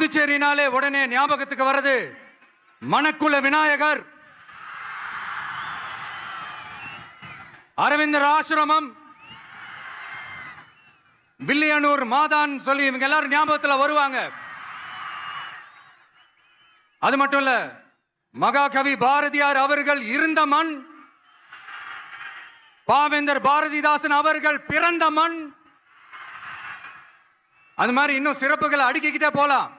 புதுச்சேரினாலே உடனே ஞாபகத்துக்கு வர்றது மணக்குள விநாயகர். அரவிந்தர் ஆசிரமம். வில்லியனூர் மாதான் சொல்லி இவங்க எல்லாரும் ஞாபகத்துல வருவாங்க. அது மட்டும் இல்ல மகாகவி பாரதியார் அவர்கள் இருந்த மண் பாவேந்தர் பாரதிதாசன் அவர்கள் பிறந்த மண். அது மாதிரி இன்னும் சிறப்புகளை அடுக்கிக்கிட்டே போலாம்.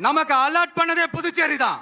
நமக்கு அலர்ட் பண்ணதே புதுச்சேரி தான்